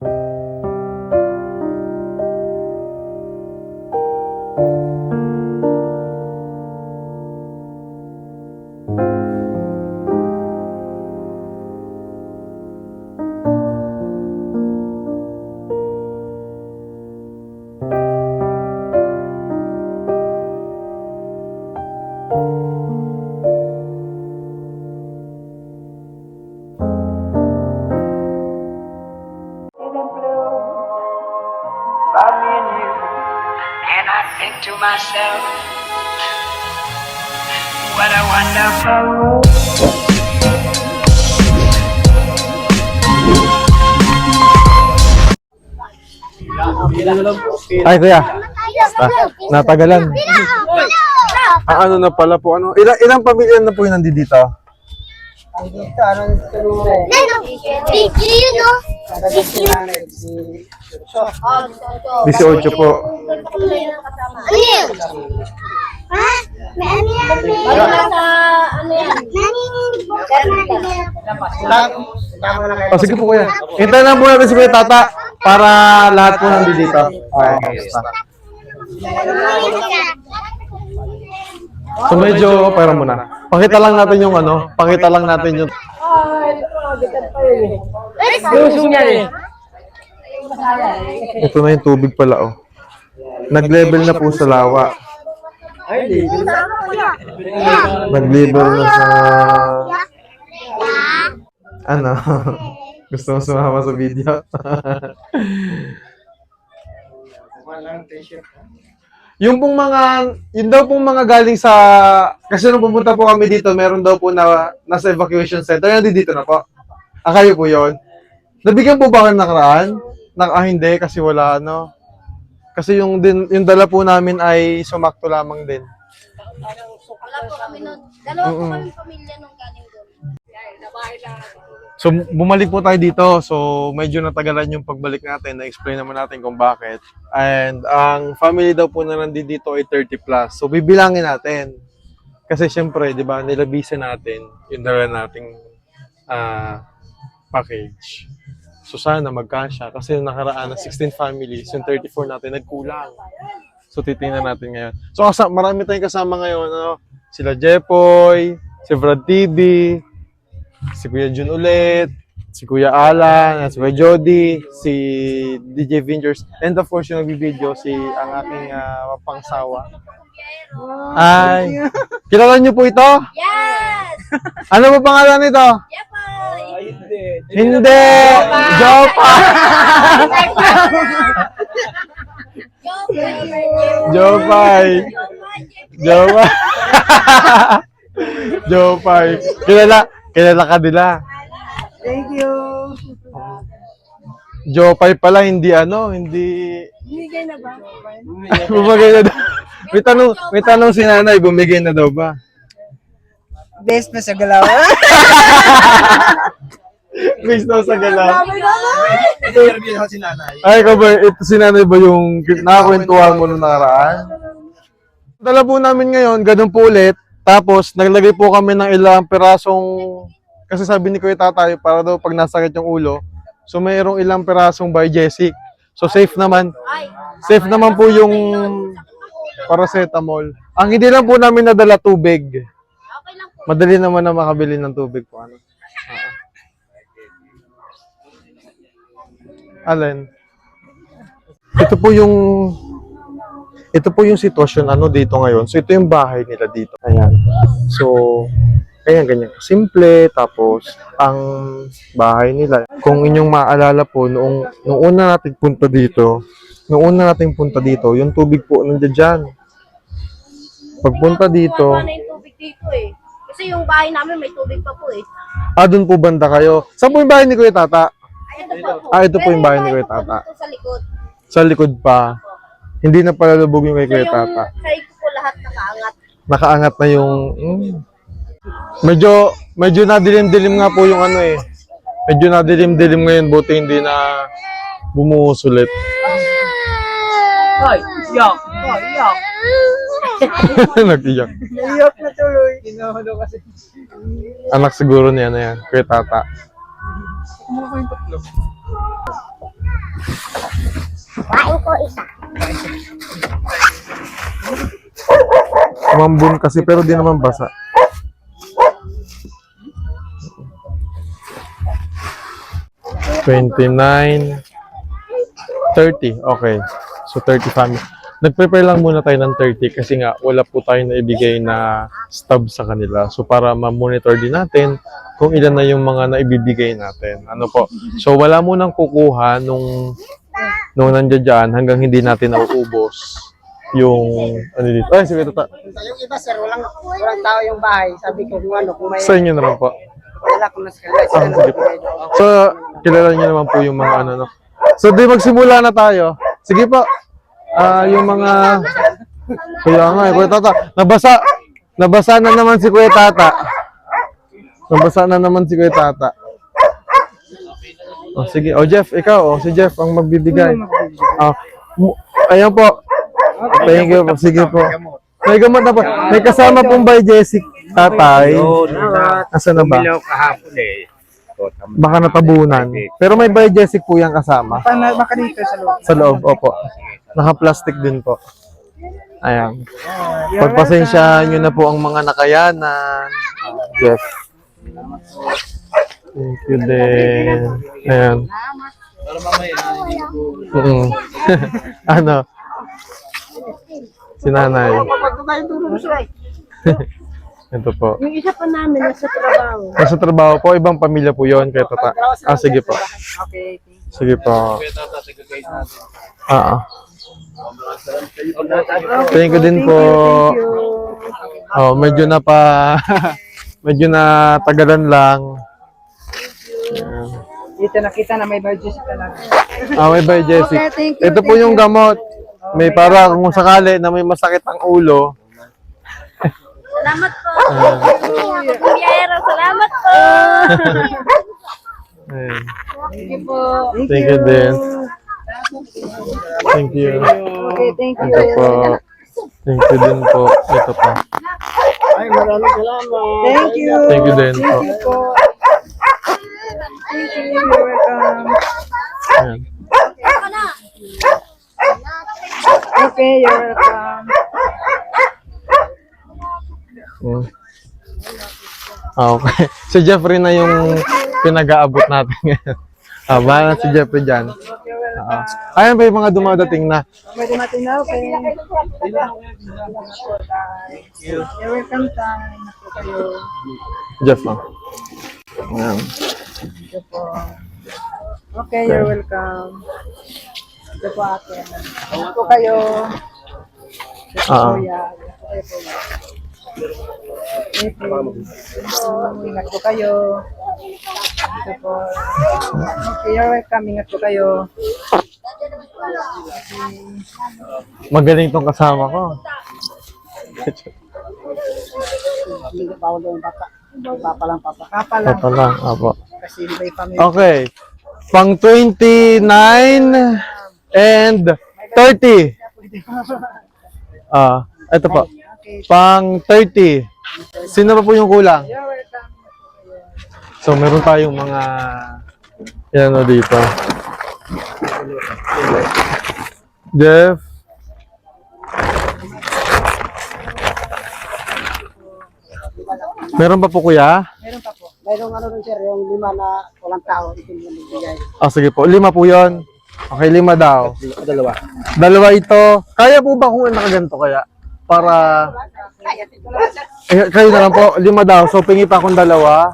by myself, what a wonderful world. Ay, kuya. Natagalan. Ang ano na pala po, ano? Ilang, ilang pamilya na po yung nandito? Dito, anong tulungan? Yun, no? 18 po. Ano yun? Ha? May ano yan? May ano yan? Naninig po ka Tama na kayo. O, sige po kuya. Hintayin lang po natin si Kuya Tata para lahat po nandito. Okay, basta. So medyo, pero muna. Pakita lang natin yung ano, pakita lang natin yung Lusong yan eh. Ito na yung tubig pala, oh. Nag-level na po sa lawa. Nag-level na sa... Ano? Gusto mo sumama sa video? Walang t-shirt. Yung pong mga, yun daw pong mga galing sa, kasi nung pumunta po kami dito, meron daw po na, nasa evacuation center, yan dito na po. Ah, kayo po yun. Nabigyan po ba kayo nakaraan? Na, ah, hindi, kasi wala, ano. Kasi yung, din, yung dala po namin ay sumakto lamang din. Wala po kami nun. Dalawa po kami pamilya nung galing doon. So, bumalik po tayo dito. So, medyo natagalan yung pagbalik natin. Na-explain naman natin kung bakit. And, ang family daw po na nandito dito ay 30 plus. So, bibilangin natin. Kasi, syempre, di ba, nilabisa natin yung dala nating ah, package. So, sana magkasya. Kasi yung nakaraan na 16 families, yung 34 natin, nagkulang. So, titingnan natin ngayon. So, marami tayong kasama ngayon. Ano? Sila Jepoy, si Brad TV, si Kuya Jun ulit, si Kuya Alan, si Kuya Jody, si DJ Vingers, and of course yung nagbibideo, si ang aking uh, pangsawa. Ay, kilala niyo po ito? Yes! Ano po pangalan nito? Hindi. Hindi! Jopa! Jopay! Jopa! Jopay! Kilala, kilala ka nila. Thank you. Jopay pala, hindi ano, hindi... Bumigay na ba? Bumigay na daw. May tanong, may tanong si nanay, bumigay na daw ba? Best na sa galaw. Please daw sa gala. Interview ako si nanay. Ay, ikaw ba, ito si nanay ba yung nakakwentuhan mo nung nakaraan? Dala po namin ngayon, ganun po ulit. Tapos, naglagay po kami ng ilang pirasong, kasi sabi ni Kuya Tatay, para daw pag nasakit yung ulo, so mayroong ilang pirasong Biogesic. So, safe naman. Safe naman po yung paracetamol. Ang hindi lang po namin nadala tubig. Madali naman na makabili ng tubig po. Ano? Oo. Alin? Ito po yung ito po yung sitwasyon ano dito ngayon. So ito yung bahay nila dito. Ayan. So ayan ganyan. Simple tapos ang bahay nila. Kung inyong maalala po noong noong una nating punta dito, noong una nating punta dito, yung tubig po nandiyan dyan. Pagpunta dito, Wala na yung tubig dito eh. Kasi yung bahay namin may tubig pa po eh. Ah, doon po banda kayo. Saan po yung bahay ni Kuya Tata? Ay, ito po po. Ah, ito po yung bahay ni Kuya Tata. sa likod. Sa likod pa. Hindi na pala lubog yung kay So Kuya yung Tata. sa ko po lahat nakaangat. Nakaangat na yung... Mm. Medyo, medyo nadilim-dilim nga po yung ano eh. Medyo nadilim-dilim ngayon, buti hindi na bumuhos ulit. Hoy, yak. Hoy, yak. Nag-iyak. Iyak na tuloy. Kinuhulo kasi. Anak siguro niya na yan, Kuya Tata. Kumuha ko yung tatlo. Kain ko isa. Umambun kasi pero di naman basa. Twenty-nine, thirty. Okay. So, 30 family. Nag-prepare lang muna tayo ng 30 kasi nga wala po tayo na ibigay na stub sa kanila. So, para ma-monitor din natin kung ilan na yung mga naibibigay natin. Ano po? So, wala munang kukuha nung nung nandiyan dyan hanggang hindi natin nauubos yung ano dito. Ay, sige, tata. Yung iba sir, walang, walang tao yung bahay. Sabi ko kung ano, kung may Sa inyo naman po. wala kung nasa kanila. Ah, sige po. So, kilala niyo naman po yung mga ano, no? So, di magsimula na tayo. Sige po. Ah, yung mga... Kaya nga, eh, Kuya Tata. Nabasa. Nabasa na naman si Kuya Tata. Nabasa na naman si Kuya Tata. Oh, sige. Oh, Jeff, ikaw. Oh, si Jeff ang magbibigay. Ah, mu- ayan po. Thank you po. Sige po. May gamot na po. May kasama pong by Jessic tatay. Asa na ba? kahapon eh. Baka natabunan. Pero may biogesic po yung kasama. Baka, baka dito sa loob. Sa loob, opo. Naka-plastic din po. Ayan. Pagpasensyahan nyo na po ang mga nakayanan. Yes. Thank you din. Ayan. Mm ano? Si nanay. Ito po. Yung isa pa namin nasa trabaho. Nasa trabaho po, ibang pamilya po yon kay tata. Ah, sige po. Okay. Sige po. Ah. ah. Thank you din po. Oh, medyo na pa medyo na tagalan lang. Dito nakita na may budget sa talaga. Ah, may by Jessic. Ito po yung gamot. May para kung sakali na may masakit ang ulo. Salamat po. Biyayero, salamat po. Thank you po. Thank you din. Thank you. Okay, thank you. Ito po. Thank you din po. Ito pa. Ay, maraming salamat. Thank you. Thank you din po. Thank you po. Thank you. You're welcome. Ayan. Okay, you're welcome. Mm. Ah, Okay. Si Jeffrey na yung pinag-aabot natin ngayon. Ah, bahala si Jeffrey dyan. Ah, ayan pa yung mga dumadating na. Pwede natin na, okay. You're welcome, time. Jeff lang. Ayan. Okay, you're welcome. Ito po ate. Ito kayo. Ito po Ah. kuya. Ito po kuya. Ingat po kayo. Ito po. Okay, you're welcome. Ingat po kayo. Magaling tong kasama ko. Papa lang, papa. Papa lang. Ito lang. Apo. Kasi may family. Okay. Pang 29 and 30. Ah, ito po. Pang 30. Sino pa po yung kulang? So, meron tayong mga yan o dito. Jeff. Meron pa po kuya? Meron pa po. Mayroong ano rin sir, yung lima na walang tao. Ah, sige po. Lima po yon. Okay, lima daw. Dalawa. Dalawa ito. Kaya po ba kung nakaganto kaya? Para... Eh, kayo na lang po. Lima daw. So, pingi pa akong dalawa.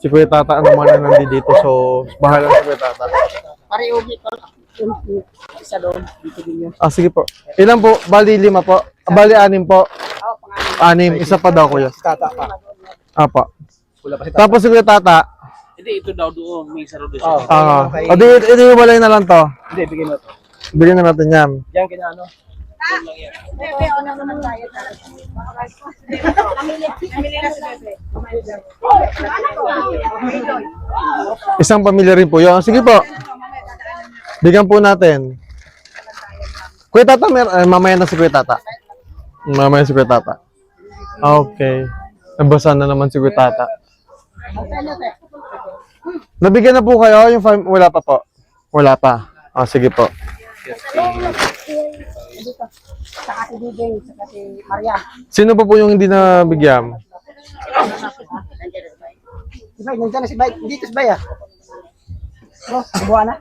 Si Kuya Tata naman na nandito. So, bahala si Kuya Tata. Pare-ugi pa. Yung Isa doon. Dito din yun. Ah, sige po. Ilan po? Bali, lima po. Ah, Bali, anim po. Anim. Isa pa daw, kuya. Tata pa. Apa. Tapos si Kuya Tata. Hindi, ito daw doon. May isa doon. Oh, Ah, okay. o di, iniwalay na lang to. Hindi, bigyan mo to. Bigyan na natin yan. Diyan kina ano. Isang pamilya rin po yun. Sige po. Bigyan po natin. Kuya Tata, mer eh, mamaya na si Kuya Tata. Mamaya si Kuya Tata. Okay. Nabasa na naman si Kuya Tata. Nabigyan na po kayo yung fam- Wala pa po. Wala pa. Ah, sige po. Saka si DJ, saka si Maria. Sino pa po yung hindi nabigyan? Si Bay, nandiyan na si Bay. Dito si Bay ah. Oh, buwan na.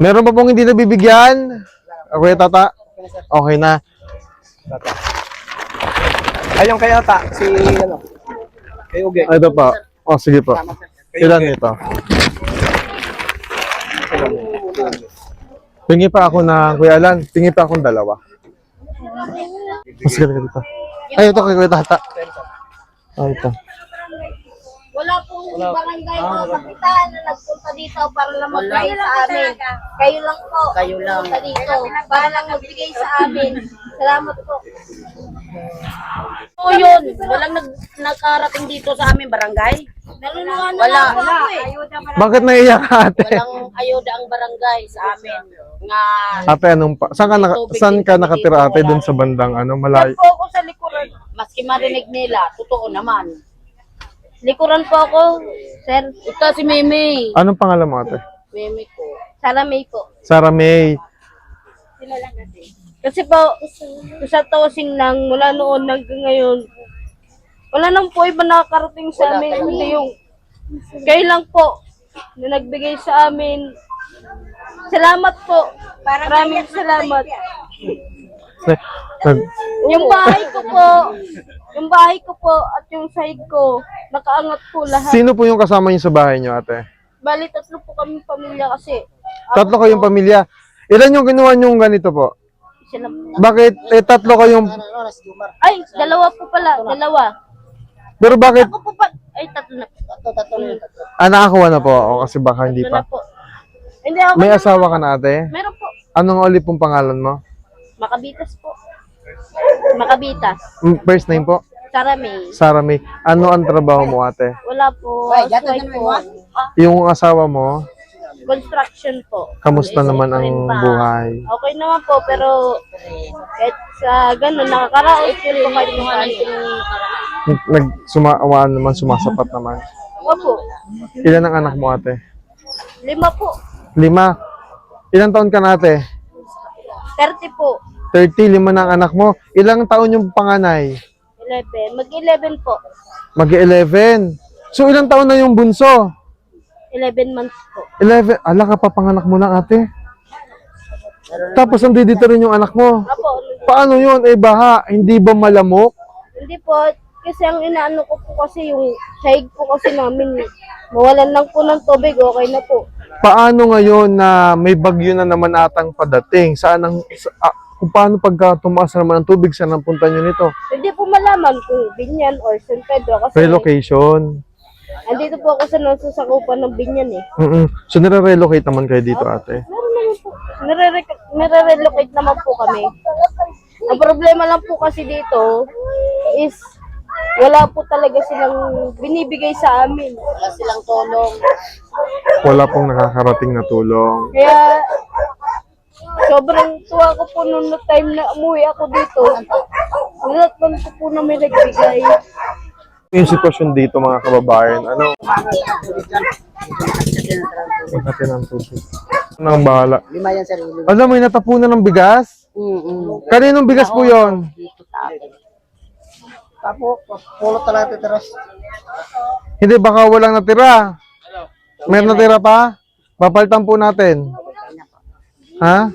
Meron pa pong hindi nabibigyan? Ako yung tata? Okay na. Ayun kayo ta, si ano. Kay Uge. Ito pa. Oh, sige po. Ilan ito? Pingi pa ako na, Kuya Alan, pingi pa akong dalawa. Mas ganda ka dito. Ay, ito kay Kuya Tata. Ay, ito. Wala pong barangay o kapitan na nagpunta dito para lang magbigay sa amin. Kayo lang po. Kayo lang. Punta dito para lang magbigay sa amin. Salamat po. Oo yun, walang nag nakarating dito sa aming barangay. Nalulungan na Wala. lang po ako eh. Bakit naiiyak ka, ate? Walang ayuda ang barangay sa amin. Nga, Ate, anong pa? Saan ka, naka, saan ka nakatira, ate? Doon sa bandang, ano, malayo? po ako sa likuran. Maski marinig nila, totoo naman. Likuran po ako, sir. Ikaw si Mimi. Anong pangalan mo, ate? Mimi ko. Sara May po. Sarah May. Kasi po, sa tosing lang, mula noon hanggang ngayon, wala nang po iba nakakarating sa amin. Hindi yung, kayo lang po, na nagbigay sa amin. Salamat po. Maraming salamat. Nag, Yung bahay ko po, yung bahay ko po at yung side ko, nakaangat po lahat. sino po yung kasama niyo sa bahay niyo, ate? Bali, tatlo po kami pamilya kasi. Tatlo kayong pamilya. Ilan yung kinuha niyong ganito po? Bakit eh, tatlo kayong... ay, dalawa po pala, dalawa. Pero bakit... Ako po pa, ay, tatlo na po. Tatlo, tatlo na yun, tatlo. Ah, nakakuha na po ako kasi baka hindi Tatlo na pa. po. Hindi ako. May asawa ka na, ate? Meron po. Anong ulit pong pangalan mo? Makabitas po. Makabitas. Mm, First name po? Sara May. Sarah May. Ano ang trabaho mo, ate? Wala po. Housewife po. Ah, Yung asawa mo, construction po. kamusta naman ang buhay? Okay naman po, pero kahit sa ganun, nakakaraos ko rin kahit kung ano. Nag sumaawaan naman, sumasapat naman. Opo. Ilan ang anak mo, ate? Lima po. Lima. Ilang taon ka na, ate? 30 po. 30, lima na ang anak mo. Ilang taon yung panganay? 11. Mag-11 po. Mag-11. So, ilang taon na yung bunso? 11 months po. 11. Ala ka pa panganak mo lang, ate. Tapos, nandito rin yung anak mo. Opo. Paano yun? Eh, baha. Hindi ba malamok? Hindi po. Kasi ang inaano ko po kasi yung sahig po kasi namin. Mawalan lang po ng tubig, okay na po. Paano ngayon na may bagyo na naman atang padating? Saan ang... Sa, ah, kung paano pagka tumaas na naman ang tubig, saan ang punta nyo nito? Hindi po malaman kung Binyan or San Pedro kasi Relocation. Andito po ako sa nasusakupan ng Binyan eh. mm So, nire-relocate naman kayo dito, ate. Meron naman po. Nire- Nire-relocate naman po kami. Ang problema lang po kasi dito is wala po talaga silang binibigay sa amin. Wala silang tulong. Wala pong nakakarating na tulong. Kaya sobrang tuwa ko po nung na time na umuwi ako dito. Lahat man po po na may nagbigay. Yung sitwasyon dito, mga kababayan, ano? Huwag natin ang tubig. Nang bahala. Lima yan. Lima. Alam mo, natapunan ng bigas? Mm-mm. Kaninong bigas po yon? Tapo, pulot talaga titras. Hindi, baka walang natira. Meron natira pa? Papalitan po natin. Ha?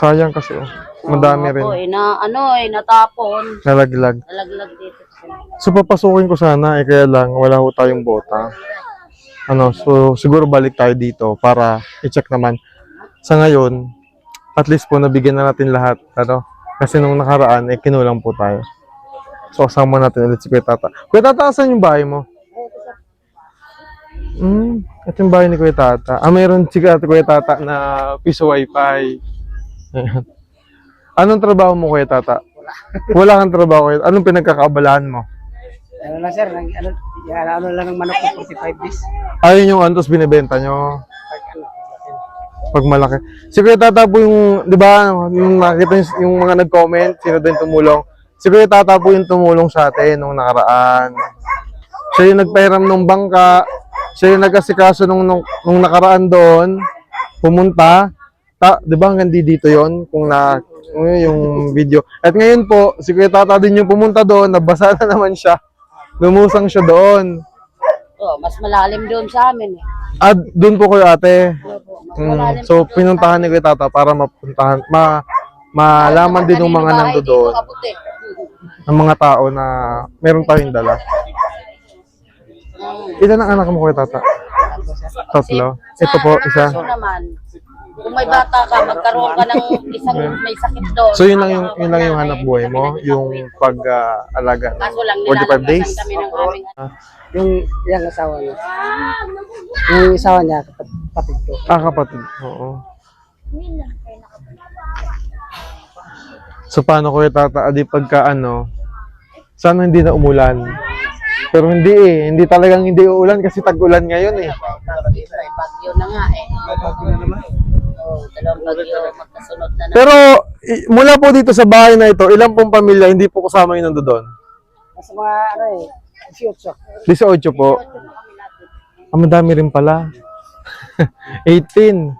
Sayang kasi. oh. Madami rin. Opo, eh, na, ano eh, natapon. Nalaglag. Nalaglag dito. So papasukin ko sana eh kaya lang wala ho tayong bota. Ano, so siguro balik tayo dito para i-check naman. Sa ngayon, at least po nabigyan na natin lahat, ano? Kasi nung nakaraan eh kinulang po tayo. So kasama natin ulit si Kuya Tata. Kuya Tata, saan yung bahay mo? Hmm, ito yung bahay ni Kuya Tata. Ah, mayroon si Kuya Tata na piso wifi. Ayan. Anong trabaho mo, Kuya Tata? Wala kang trabaho. Kuya. Anong pinagkakaabalahan mo? Ano lang sir, nang- ano, yan, ano lang ng manok ko 45 days. Ayun yung antos binibenta nyo. Pag malaki. Si Kuya Tata po yung, di ba, yung nakita yung, yung mga nag-comment, sino din tumulong. Si Kuya Tata po yung tumulong sa atin nung nakaraan. Siya yung nagpahiram ng bangka. Siya yung nagkasikaso nung, nung, nung nakaraan doon, pumunta. Ta, 'di ba hanggang di dito 'yon kung na yun yung video. At ngayon po, si Kuya Tata din yung pumunta doon, nabasa na naman siya. Lumusang siya doon. Oh, mas malalim doon sa amin eh. At doon po kayo ate. Mm, so pinuntahan ni Kuya Tata para mapuntahan ma malaman din ng mga nando doon, ng mga tao na meron tayong dala. Ilan ang anak mo Kuya Tata? Tatlo. Ito po, isa. Naman, kung may bata ka, magkaroon ka ng isang may sakit doon. So yun lang yung yun lang yung hanap buhay mo, yung pag-alaga. Kaso lang, 45 days. kami ng aming Yung yung asawa niya. Yung asawa niya, kapatid, kapatid ko. Ah, kapatid. Oo. So paano Kuya Tata, adi pagka ano, sana hindi na umulan. Pero hindi eh, hindi talagang hindi uulan kasi tag-ulan ngayon eh. Bagyo na nga eh. Dalawang bagyo magkasunod na na. Pero i- mula po dito sa bahay na ito, ilang pong pamilya hindi po kasama yung nandoon? Nasa mga ano eh, 18. 18 po. Ah, madami rin pala. 18.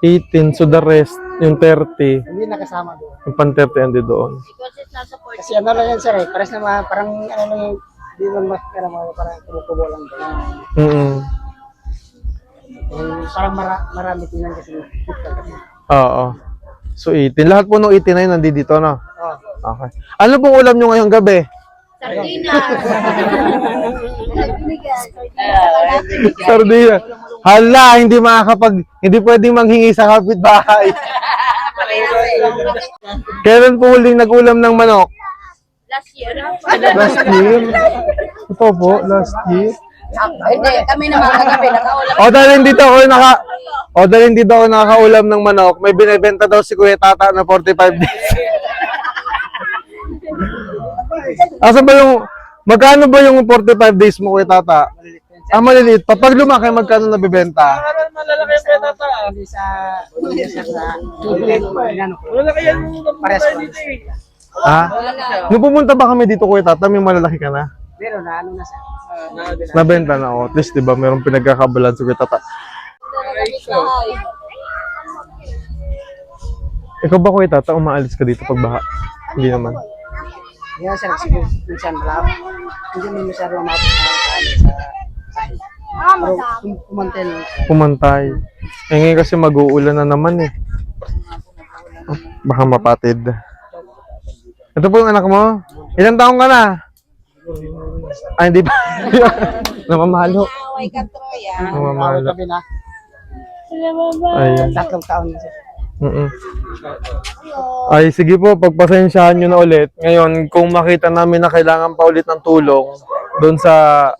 18. So the rest, yung 30, Hindi nakasama doon. yung pan 30 andi doon. Kasi nasa port. Kasi ano lang yan sir eh, pares na mga, parang ano lang yung, hindi lang mas, parang, mga- parang kumukubo lang. doon. Mm Yung parang mara, marami tinan kasi. Oo. So 18. Lahat po ng 18 na yun nandito, no? Oh. Okay. Ano pong ulam nyo ngayong gabi? Sardinas. Sardina. Hala, hindi makakapag, hindi pwedeng manghingi sa kapitbahay. Kailan po huling nag-ulam ng manok? Last year. Last year. Ito po, last year. Ah, Hindi, kami naman kagabi nakaulam. O dahil hindi daw ako naka O dahil hindi daw ako nakakaulam ng manok, may binebenta daw si Kuya Tata na 45 days. Asa ba yung Magkano ba yung 45 days mo Kuya Tata? Ah, maliliit pa. Pag lumaki, magkano nabibenta? Hindi sa, hindi sa, ano ko. Pares ko. Ha? Nung pumunta ba kami dito Kuya Tata, may malalaki ka na? Pero na ano na sir. Nabenta na ako. At least, di ba, mayroong pinagkakabalan si Kuya Tata. Ikaw ba Kuya Tata, umaalis ka dito pag baha? Hindi naman. Yan sir, kasi minsan malap. Hindi mo masyado umabot sa sa Pero kum- kumantay lang. Pumantay. Eh ngayon kasi mag-uulan na naman eh. Oh, baka mapatid. Ito po yung anak mo? Ilang taong ka na? Ay, hindi pa. Namamalo. Namamalo. Tabi na, Ayan. tatlong taon na sir. Mm-mm. Ay, sige po, pagpasensyahan nyo na ulit. Ngayon, kung makita namin na kailangan pa ulit ng tulong doon sa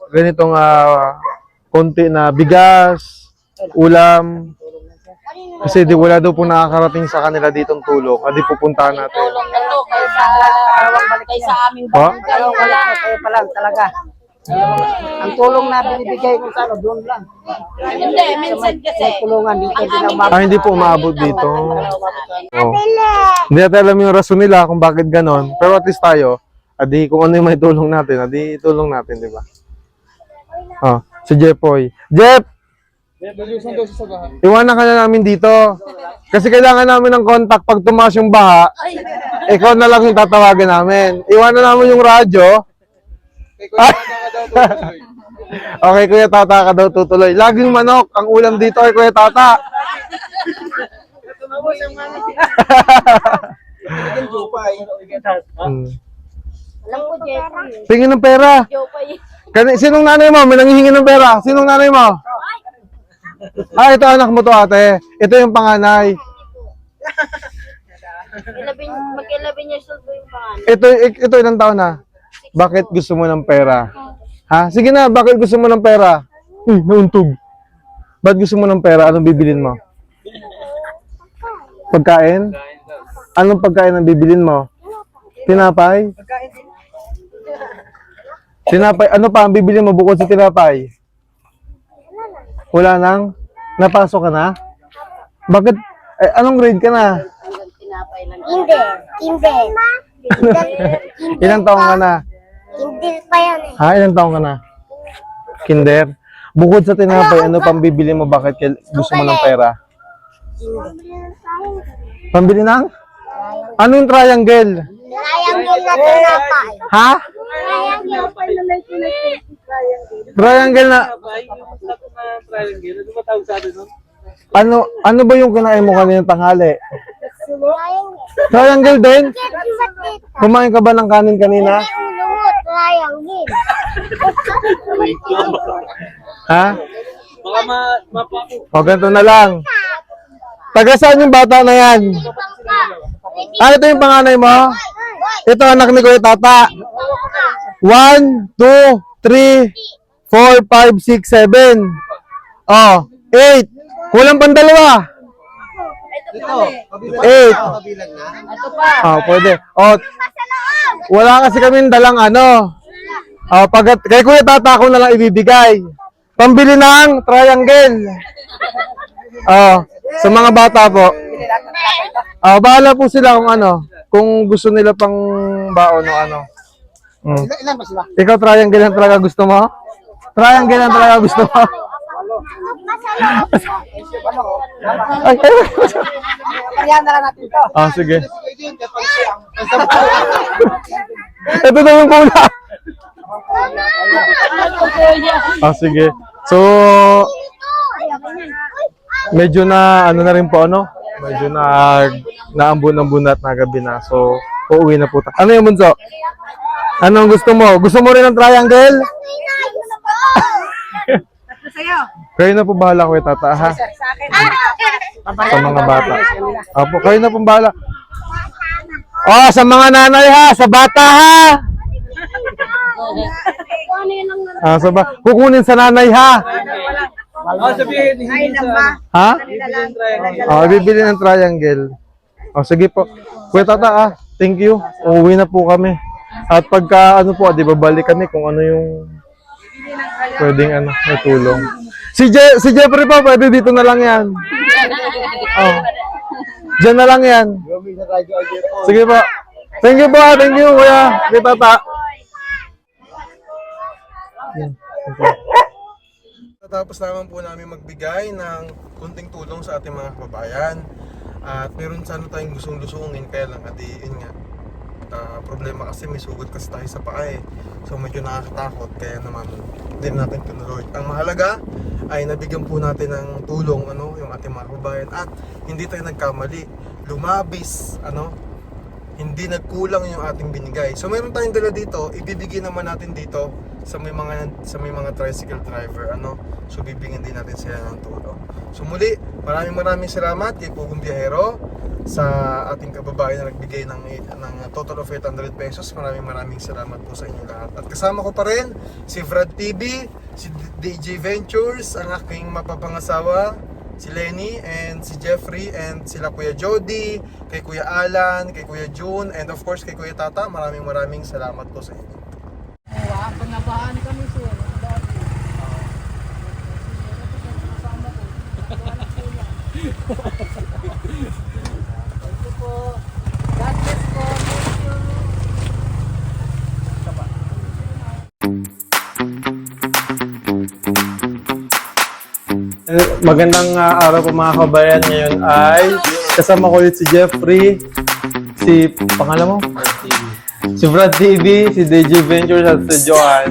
ganitong ah, konti na bigas, ulam, kasi di wala daw po nakakarating sa kanila ditong tulong. Adi pupuntahan natin. Tulong na to kaysa, kaysa aming barangay. Kayo wala, kayo pa lang talaga. Ang tulong na binibigay ko sa ano, doon lang. Hindi, minsan kasi. May tulungan dito. Ah, hindi po umabot dito. Oh. Hindi natin alam yung rason nila kung bakit ganon. Pero at least tayo, adi kung ano yung may tulong natin, adi tulong natin, di ba? Oh, si Jepoy. Jep! Iwanan ka na namin dito. Kasi kailangan namin ng contact pag tumaas yung baha. Ikaw na lang yung tatawagan namin. Iwanan namin yung radyo. okay, Kuya Tata ka daw tutuloy. Laging manok ang ulam dito ay Kuya Tata. Hmm. Alam ko, Jeffrey. Tingin ng pera. Sinong nanay mo? May nanghihingi ng pera. Sinong nanay mo? Ah, ito anak mo to ate. Ito yung panganay. Mag-11 years old po yung pangalan. Ito, ito ilang taon na? Bakit gusto mo ng pera? Ha? Sige na, bakit gusto mo ng pera? Uy, nauntog. Ba't gusto mo ng pera? Anong bibilin mo? Pagkain? Anong pagkain ang bibilin mo? Tinapay? Tinapay, ano pa ang bibilin mo bukod sa tinapay? Wala nang? Napasok ka na? Bakit? Eh, anong grade ka na? Hindi. Hindi. Ilang taong ka na? Hindi pa yan eh. Ha? Ilang taong ka na? Kinder? Bukod sa tinapay, ano pang bibili mo? Bakit gusto mo ng pera? Pambili ng? Anong triangle? Triangle na tinapay. Ha? Triangle na, Ano ba tawag sa atin ano, ano ba yung kinain mo kanina tanghali? Triangle. Triangle din? Kumain ka ba ng kanin kanina? Triangle. Ha? Baka ma mapapo. O, ganito na lang. Taga saan yung bata na yan? Ah, ito yung panganay mo? Ito anak ni Kuya Tata. 1, 2, 3, 4, 5, 6, 7. Oh, 8. Kulang pang dalawa. 8. Ito pa. Ah, pwede. Oh, wala kasi kami dalang ano. Oh, pag kay Kuya Tata ko na lang ibibigay. Pambili ng triangle. Oh, sa mga bata po. Ah, bahala po sila kung ano, kung gusto nila pang baon o ano. Mm. Ilan ba sila? Ikaw triangle lang talaga gusto mo? Triangle lang talaga gusto mo? Ay, ay, Kaya na lang natin ito. Ah, sige. Ito na yung pula. Ah, sige. So, medyo na, ano na rin po, ano? Medyo na, naambun-ambun at nagabi na. So, uuwi na po. Ano yung bunso? Anong gusto mo? Gusto mo rin ng triangle? Sa'yo. Kayo na po bahala ko tata, ha? Sa akin. Sa mga bata. Apo, kayo na po bahala. Oh, sa mga nanay ha, sa bata ha. Ah, sa ba? Kukunin sa nanay ha. Ah, sabihin, hindi sa... ba? Ha? Oh, bibili ng triangle. Oh, sige po. Kuya Tata, ah, thank you. Uuwi na po kami. At pagka ano po, di ba balik kami kung ano yung pwedeng ano, may tulong. Si Je si Jeffrey pa, pwede dito na lang yan. Oh. Diyan na lang yan. Sige po. Thank you po, ah. thank you kuya. Kuya Tata. Natapos naman po namin magbigay ng kunting tulong sa ating mga kababayan. At meron sana tayong gustong lusungin, kaya lang yun nga. Ah, problema kasi may sugat kasi tayo sa paa eh. So medyo nakakatakot, kaya naman na natin tinuloy. Ang mahalaga ay nabigyan po natin ng tulong ano, yung ating mga kababayan at hindi tayo nagkamali. Lumabis, ano, hindi nagkulang yung ating binigay. So meron tayong dala dito, ibibigay naman natin dito sa may mga sa may mga tricycle driver ano. So bibigyan din natin sila ng tulong. So muli, maraming maraming salamat kay Pugong Biyahero sa ating kababayan na nagbigay ng ng total of 800 pesos. Maraming maraming salamat po sa inyo lahat. At kasama ko pa rin si Vrad TV, si DJ Ventures, ang aking mapapangasawa, si Lenny and si Jeffrey and sila Kuya Jody, kay Kuya Alan, kay Kuya June, and of course kay Kuya Tata. Maraming maraming salamat po sa inyo. Magandang uh, araw po mga kabayan. Ngayon ay kasama ko ulit si Jeffrey, si pangalan mo? Si Brad TV, si DJ Ventures at si Johan.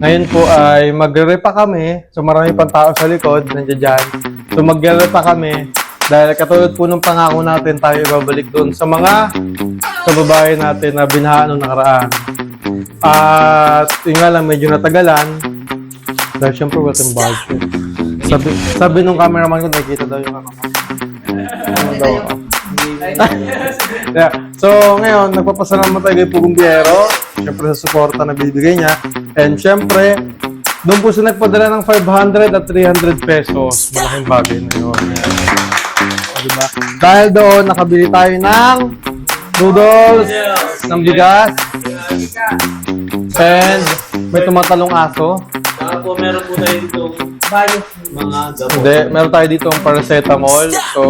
Ngayon po ay magre-repa kami. So marami pang tao sa likod, nandiyan dyan. So magre-repa kami dahil katulad po ng pangako natin tayo ibabalik doon sa mga kababayan natin na binahaan noong nakaraan. At yun nga lang, medyo natagalan. Dahil syempre wala tayong budget. Sabi, sabi nung cameraman ko, nakikita daw yung ano ko. Ano daw yeah. So, ngayon, nagpapasalamat tayo kay Pugong Biero. Syempre sa suporta na bibigay niya. And syempre, doon po siya nagpadala ng 500 at 300 pesos. Malaking bagay na yun. O, diba? Dahil doon, nakabili tayo ng noodles, ng bigas, and may tumatalong aso. Saka po, meron po tayo dito mga gamot. Hindi, meron tayo dito ang paracetamol. So,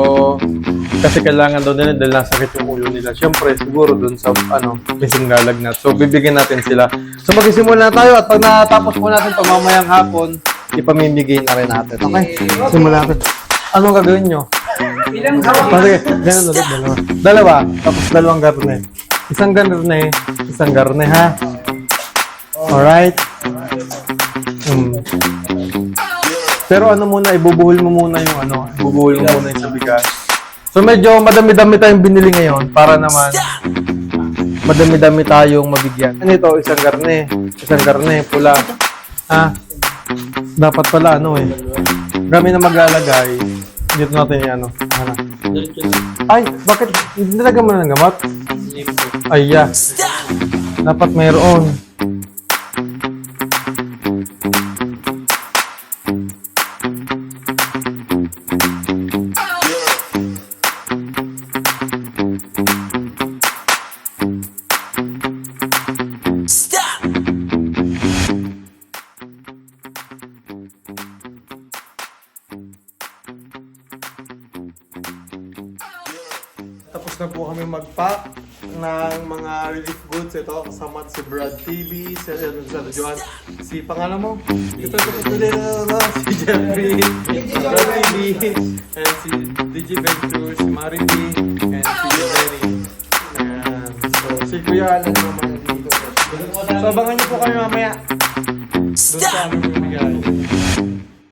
kasi kailangan daw nila dahil nasakit yung ulo nila. Siyempre, siguro dun sa ano, missing lalagnat. So, bibigyan natin sila. So, magsisimula na tayo at pag natapos po natin ito mamayang hapon, ipamimigay na rin natin. Okay? Simulan natin. Anong gagawin nyo? Ilang Sige, ganun ulit, dalawa. Dalawa, tapos dalawang garne. Isang garne, isang garne, ha? Alright? Hmm. Pero ano muna, ibubuhol mo muna yung ano, ibubuhol mo muna yung sa bigas. So medyo madami-dami tayong binili ngayon para naman madami-dami tayong mabigyan. Ano ito? Isang garne. Isang garne, pula. Ha? Dapat pala ano eh. Kami na maglalagay. Dito natin yung ano. ano. Ay, bakit? Hindi talaga mo ng gamot? Ay, yeah. Dapat mayroon. Ano, si si pangalan mo? Ito, ito, ito, ito, ito, si Jeffrey, Brad TV, and si DJ Ventures,